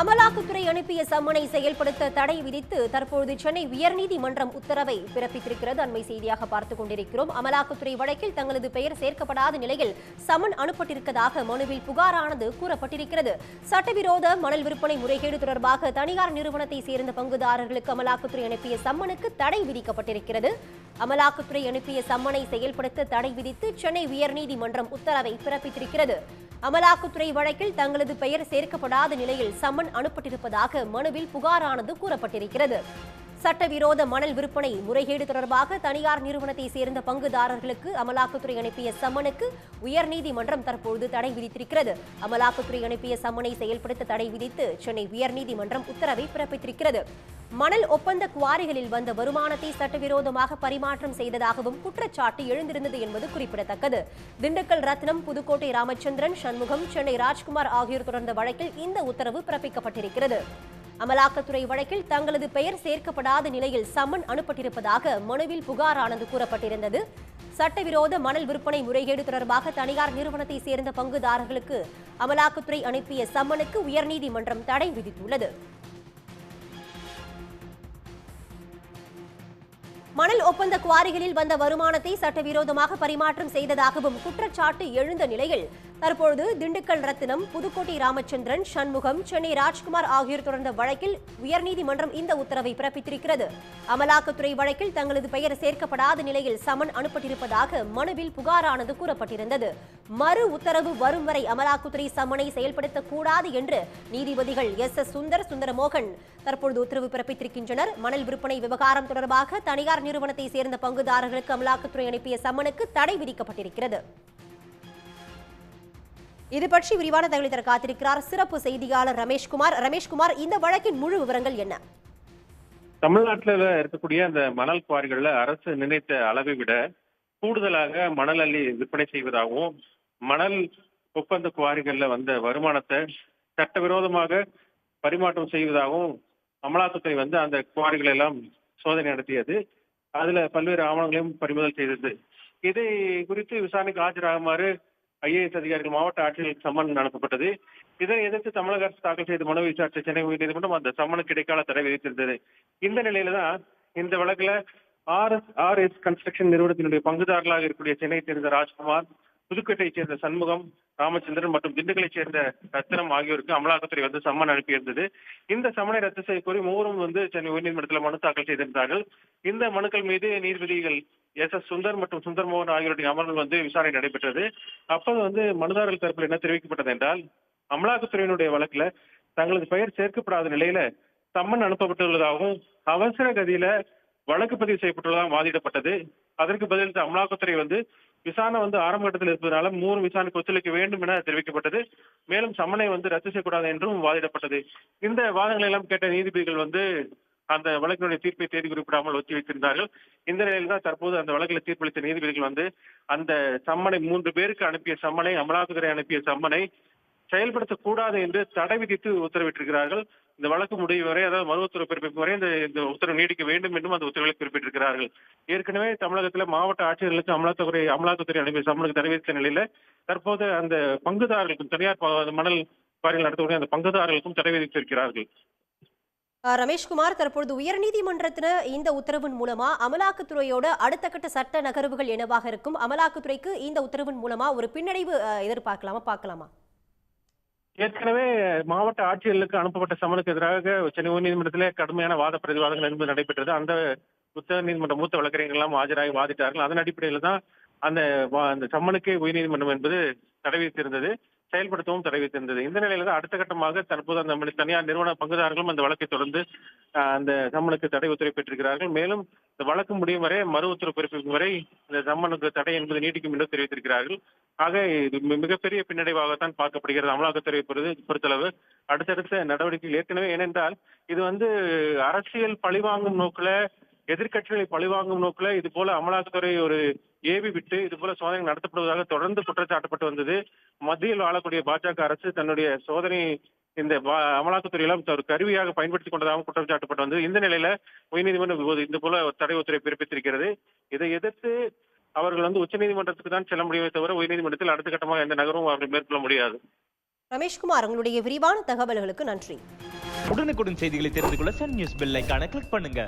அமலாக்கத்துறை அனுப்பிய சம்மனை செயல்படுத்த தடை விதித்து தற்போது சென்னை உயர்நீதிமன்றம் உத்தரவை பிறப்பித்திருக்கிறது. அண்மை செய்தியாக பார்த்துக் கொண்டிருக்கிறோம். அமலாக்கத்துறை வழக்கில் தங்களது பெயர் சேர்க்கப்படாத நிலையில் சமன் அனுப்பப்பட்டிருப்பதாக மனுவில் புகாரானது கூறப்பட்டிருக்கிறது. சட்டவிரோத மணல் விற்பனை முறைகேடு தொடர்பாக தனியார் நிறுவனத்தை சேர்ந்த பங்குதாரர்களுக்கு அமலாக்கத்துறை அனுப்பிய சம்மனுக்கு தடை விதிக்கப்பட்டிருக்கிறது. அமலாக்கத்துறை அனுப்பிய சம்மனை செயல்படுத்த தடை விதித்து சென்னை உயர்நீதிமன்றம் உத்தரவை பிறப்பித்திருக்கிறது. அமலாக்கத்துறை வழக்கில் தங்களது பெயர் சேர்க்கப்படாத நிலையில் சம்மன் அனுப்பப்பட்டிருப்பதாக மனுவில் புகாரானது கூறப்பட்டிருக்கிறது. சட்டவிரோத மணல் விற்பனை முறைகேடு தொடர்பாக தனியார் நிறுவனத்தை சேர்ந்த பங்குதாரர்களுக்கு அமலாக்கத்துறை அனுப்பிய சம்மனுக்கு உயர்நீதிமன்றம் தற்பொழுது தடை விதித்திருக்கிறது. அமலாக்கத்துறை அனுப்பிய சம்மனை செயல்படுத்த தடை விதித்து சென்னை உயர்நீதிமன்றம் உத்தரவை பிறப்பித்திருக்கிறது. மணல் ஒப்பந்த குவாரிகளில் வந்த வருமானத்தை சட்டவிரோதமாக பரிமாற்றம் செய்ததாகவும் குற்றச்சாட்டு எழுந்திருந்தது என்பது குறிப்பிடத்தக்கது. திண்டுக்கல் ரத்னம் புதுக்கோட்டை ராமச்சந்திரன் சண்முகம் சென்னை ராஜ்குமார் ஆகியோர் தொடர்ந்த வழக்கில் இந்த உத்தரவு பிறப்பிக்கப்பட்டிருக்கிறது. அமலாக்கத்துறை வழக்கில் தங்களது பெயர் சேர்க்கப்படாத நிலையில் சம்மன் அனுப்பப்பட்டிருப்பதாக மனுவில் புகாரானது கூறப்பட்டிருந்தது. சட்டவிரோத மணல் விற்பனை முறைகேடு தொடர்பாக தனியார் நிறுவனத்தை சேர்ந்த பங்குதாரர்களுக்கு அமலாக்கத்துறை அனுப்பிய சம்மனுக்கு உயர்நீதிமன்றம் தடை விதித்துள்ளது. மணல் ஒப்பந்த குவாரிகளில் வந்த வருமானத்தை சட்டவிரோதமாக பரிமாற்றம் செய்ததாகவும் குற்றச்சாட்டு எழுந்த நிலையில் தற்பொழுது திண்டுக்கல் ரத்தினம் புதுக்கோட்டை ராமச்சந்திரன் சண்முகம் சென்னை ராஜ்குமார் ஆகியோர் தொடர்ந்த வழக்கில் உயர்நீதிமன்றம் இந்த உத்தரவை பிறப்பித்திருக்கிறது. அமலாக்கத்துறை வழக்கில் தங்களது பெயர் சேர்க்கப்படாத நிலையில் சமன் அனுப்பப்பட்டிருப்பதாக மனுவில் புகாரானது கூறப்பட்டிருந்தது. மறு உத்தரவு வரும் வரை அமலாக்கத்துறை சமனை செயல்படுத்தக்கூடாது என்று நீதிபதிகள் எஸ். எஸ். சுந்தர் சுந்தரமோகன் தற்பொழுது உத்தரவு பிறப்பித்திருக்கின்றனர். மணல் விற்பனை விவகாரம் தொடர்பாக தனியார் நிறுவனத்தை சேர்ந்த பங்குதாரர்களுக்கு அமலாக்கத்துறை அனுப்பிய சம்மனுக்கு தடை விதிக்கப்பட்டிருக்கிறது. இது பற்றி விரிவான தகவலை தர காத்திருக்கிறார் சிறப்பு செய்தியாளர் ரமேஷ்குமார் ரமேஷ்குமார் இந்த வழக்கின் முழு விவரங்கள் என்ன? தமிழ்நாட்டில் இருக்கக்கூடிய அந்த மணல் குவாரிகள்ல அரசு நினைத்த அளவை விட கூடுதலாக மணல் அள்ளி விற்பனை செய்வதாகவும் மணல் ஒப்பந்த குவாரிகள்ல வந்த வருமானத்தை சட்டவிரோதமாக பரிமாற்றம் செய்வதாகவும் அமலாக்கத்துறை வந்து அந்த குவாரிகள் எல்லாம் சோதனை நடத்தியது. அதுல பல்வேறு ஆவணங்களையும் பறிமுதல் செய்தது. இதை குறித்து விசாரணைக்கு ஆஜராகுமாறு ஐஏஎஸ் அதிகாரிகள் மாவட்ட ஆட்சியர்களுக்கு சம்மன் அனுப்பப்பட்டது இதனை எதிர்த்து தமிழக அரசு தாக்கல் செய்த மனு விசாரித்த சென்னை உயர்நீதிமன்றம் அந்த சம்மனுக்கு இடைக்கால தடை விதித்திருந்தது. இந்த நிலையில தான் இந்த வழக்குல R S R S construction நிறுவனத்தினுடைய பங்குதாரர்களாக இருக்கக்கூடிய சென்னையை சேர்ந்த ராஜ்குமார் புதுக்கோட்டையை சேர்ந்த சண்முகம் ராமச்சந்திரன் மற்றும் திண்டுக்கலை சேர்ந்த ரத்தனம் ஆகியோருக்கு அமலாக்கத்துறை வந்து சம்மன் அனுப்பியிருந்தது. இந்த சம்மனை ரத்து செய்ய கோரி மூவரும் வந்து சென்னை உயர்நீதிமன்றத்தில் மனு தாக்கல் செய்திருந்தார்கள். இந்த மனுக்கள் மீது நீதிபதிகள் எஸ் எஸ் சுந்தர் மற்றும் சுந்தர் மோகன் ஆகியோருடைய அமர்வில் வந்து விசாரணை நடைபெற்றது. அப்போது வந்து மனுதாரர்கள் தரப்பில் என்ன தெரிவிக்கப்பட்டது என்றால் அமலாக்கத்துறையினுடைய வழக்குல தங்களது பெயர் சேர்க்கப்படாத நிலையில சம்மன் அனுப்பப்பட்டுள்ளதாகவும் அவசர கதியில வழக்கு பதிவு செய்யப்பட்டுள்ளதாகவும் வாதிடப்பட்டது. அதற்கு பதிலளித்த அமலாக்கத்துறை வந்து விசாரணை வந்து ஆரம்ப கட்டத்தில் இருப்பதனால மூணு விசாரணைக்கு ஒத்துழைக்க வேண்டும் என தெரிவிக்கப்பட்டது. மேலும் சம்மனை வந்து ரத்து செய்யக்கூடாது என்றும் வாதிடப்பட்டது. இந்த வாதங்களை எல்லாம் கேட்ட நீதிபதிகள் வந்து அந்த வழக்கினுடைய தீர்ப்பை தேதி குறிப்பிடாமல் ஒத்தி வைத்திருந்தார்கள். இந்த நிலையில் தான் தற்போது அந்த வழக்கில் தீர்ப்பளித்த நீதிபதிகள் வந்து அந்த சம்மனை மூன்று பேருக்கு அனுப்பிய சம்மனை அமலாக்கத்துறை அனுப்பிய சம்மனை செயல்படுத்தக்கூடாது என்று தடை விதித்து உத்தரவிட்டிருக்கிறார்கள். இந்த வழக்கு முடிவு வரை அதாவது மறு உத்தரவு பிறப்பிக்கும் வரை இந்த இந்த உத்தரவு நீடிக்க வேண்டும் என்றும் அந்த உத்தரவுகளை குறிப்பிட்டிருக்கிறார்கள். ஏற்கனவே தமிழகத்தில் மாவட்ட ஆட்சியர்களுக்கு அமலாக்கத்துறை அமலாக்கத்துறை அனுப்பிய சம்மனுக்கு தடை விதித்த நிலையில தற்போது அந்த பங்குதாரர்களுக்கும் தனியார் மணல் குவாரிகள் நடத்தக்கூடிய அந்த பங்குதாரர்களுக்கும் தடை விதித்திருக்கிறார்கள். ரமேஷ்குமார் தற்பொழுது உயர்நீதிமன்றத்தின இந்த உத்தரவின் மூலமா அமலாக்கத்துறையோட அடுத்த கட்ட சட்ட நகர்வுகள் என்னவாக இருக்கும்? அமலாக்கத்துறைக்கு இந்த உத்தரவின் மூலமா ஒரு பின்னடைவு எதிர்பார்க்கலாமா பார்க்கலாமா? ஏற்கனவே மாவட்ட ஆட்சியர்களுக்கு அனுப்பப்பட்ட சமனுக்கு எதிராக சென்னை உயர்நீதிமன்றத்திலே கடுமையான வாத பிரதிவாதங்கள் என்பது நடைபெற்றது. அந்த உச்ச நீதிமன்ற மூத்த வழக்கறிஞர்கள் எல்லாம் ஆஜராகி வாதிட்டார்கள். அதன் அடிப்படையில் தான் அந்த வா- அந்த சம்மனுக்கே உயர்நீதிமன்றம் என்பது தடை விதித்திருந்தது. செயல்படுத்தவும் தடை இந்த நிலையில தான் அடுத்த கட்டமாக தற்போது அந்த தனியார் நிறுவன பங்குதாரர்களும் அந்த வழக்கை தொடர்ந்து அந்த சம்மனுக்கு தடை உத்தரவு பெற்றிருக்கிறார்கள். மேலும் இந்த வழக்கு முடியும் வரை மறு உத்தரவு பிறப்பிக்கும் வரை இந்த சம்மனுக்கு தடை என்பது நீடிக்கும் என்று தெரிவித்திருக்கிறார்கள். ஆக இது மிகப்பெரிய பின்னடைவாகத்தான் பார்க்கப்படுகிறது. அமலாக்கத்துறை பொறுத்து பொறுத்தளவு அடுத்தடுத்த நடவடிக்கைகள் ஏற்கனவே ஏனென்றால் இது வந்து அரசியல் பழிவாங்கும் நோக்குல எதிர்கட்சிகளை பழிவாங்கும் நோக்குல இது போல அமலாக்கத்துறை ஒரு ஏவி விட்டு இது போல சோதனை நடத்தப்படுவதாக தொடர்ந்து குற்றச்சாட்டப்பட்டு வந்தது. மத்தியில் ஆளக்கூடிய பாஜக அரசு தன்னுடைய சோதனை இந்த அமலாக்கத்துறையெல்லாம் ஒரு கருவியாக பயன்படுத்திக் கொண்டதாக குற்றம் சாட்டப்பட்டு வந்தது. இந்த நிலையில உயர்நீதிமன்றம் இந்த போல தடை உத்தரவை பிறப்பித்திருக்கிறது. இதை எதிர்த்து அவர்கள் வந்து உச்சநீதிமன்றத்துக்கு தான் செல்ல முடியுமே தவிர உயர்நீதிமன்றத்தில் அடுத்த கட்டமாக எந்த நகரும் அவர்கள் மேற்கொள்ள முடியாது. ரமேஷ்குமார் உங்களுடைய விரிவான தகவல்களுக்கு நன்றி. உடனுக்குடன் செய்திகளை தெரிந்து கொள்ள சன் நியூஸ் பெல் கிளிக் பண்ணுங்க.